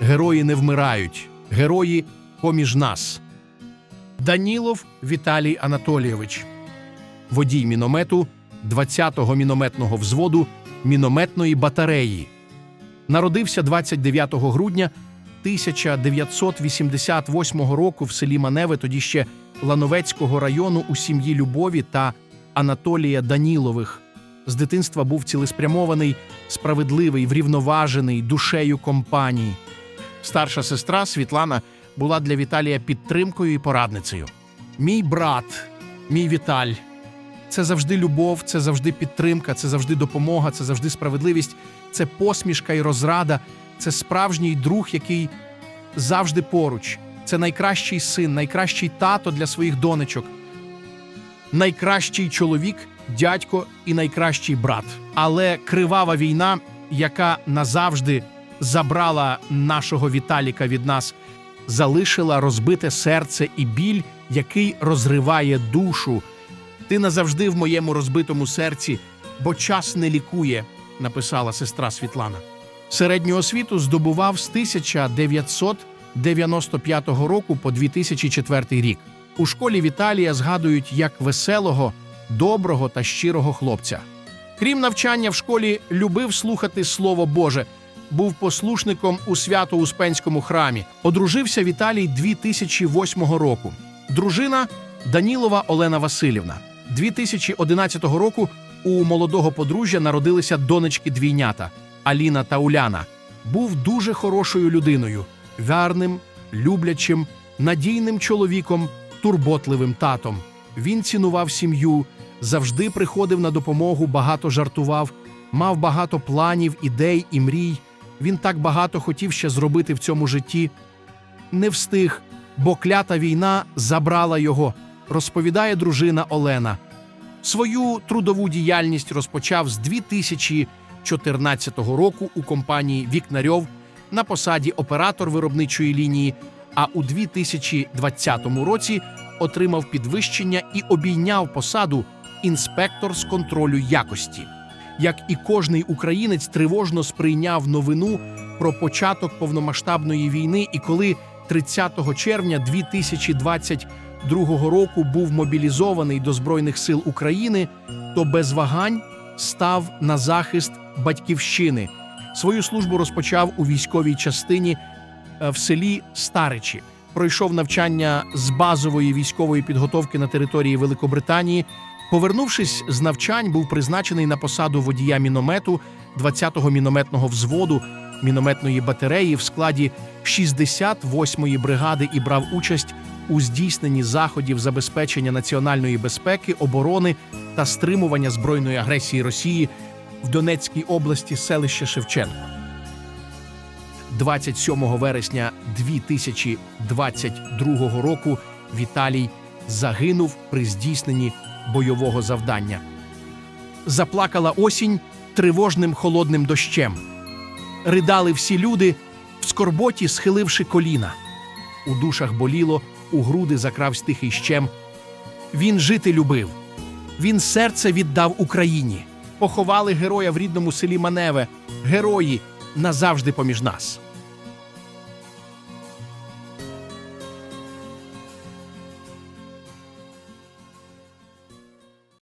Герої не вмирають, герої поміж нас. Данілов Віталій Анатолійович, водій міномету 20-го мінометного взводу мінометної батареї. Народився 29 грудня 1988 року в селі Маневе, тоді ще Лановецького району у сім'ї Любові та Анатолія Данілових. З дитинства був цілеспрямований, справедливий, врівноважений душею компанії. Старша сестра Світлана була для Віталія підтримкою і порадницею. Мій брат, мій Віталь. Це завжди любов, це завжди підтримка, це завжди допомога, це завжди справедливість, це посмішка і розрада, це справжній друг, який завжди поруч. Це найкращий син, найкращий тато для своїх донечок, найкращий чоловік, дядько і найкращий брат. Але кривава війна, яка назавжди забрала нашого Віталіка від нас, залишила розбите серце і біль, який розриває душу. Ти назавжди в моєму розбитому серці, бо час не лікує, написала сестра Світлана. Середню освіту здобував з 1995 року по 2004 рік. У школі Віталія згадують як веселого, доброго та щирого хлопця. Крім навчання в школі, любив слухати Слово Боже, був послушником у Свято-Успенському храмі. Одружився Віталій 2008 року. Дружина Данілова Олена Васильівна. 2011 року у молодого подружжя народилися донечки двійнята Аліна та Уляна. Був дуже хорошою людиною, вярним, люблячим, надійним чоловіком, турботливим татом. Він цінував сім'ю, завжди приходив на допомогу, багато жартував, мав багато планів, ідей і мрій. Він так багато хотів ще зробити в цьому житті. Не встиг, бо клята війна забрала його, розповідає дружина Олена. Свою трудову діяльність розпочав з 2014 року у компанії Вікнарьов на посаді оператор виробничої лінії, а у 2020 році отримав підвищення і обійняв посаду інспектор з контролю якості. Як і кожний українець тривожно сприйняв новину про початок повномасштабної війни, і коли 30 червня 2022 року був мобілізований до Збройних сил України, то без вагань став на захист батьківщини. Свою службу розпочав у військовій частині е, в селі Старичі. Пройшов навчання з базової військової підготовки на території Великобританії. Повернувшись з навчань, був призначений на посаду водія міномету 20-го мінометного взводу мінометної батареї в складі 68-ї бригади і брав участь у здійсненні заходів забезпечення національної безпеки, оборони та стримування збройної агресії Росії в Донецькій області селище Шевченко. 27 вересня 2022 року Віталій загинув при здійсненні бойового завдання. Заплакала осінь тривожним холодним дощем. Ридали всі люди, в скорботі схиливши коліна. У душах боліло, у груди закрав тихий щем. Він жити любив. Він серце віддав Україні. Поховали героя в рідному селі Маневе. Герої назавжди поміж нас.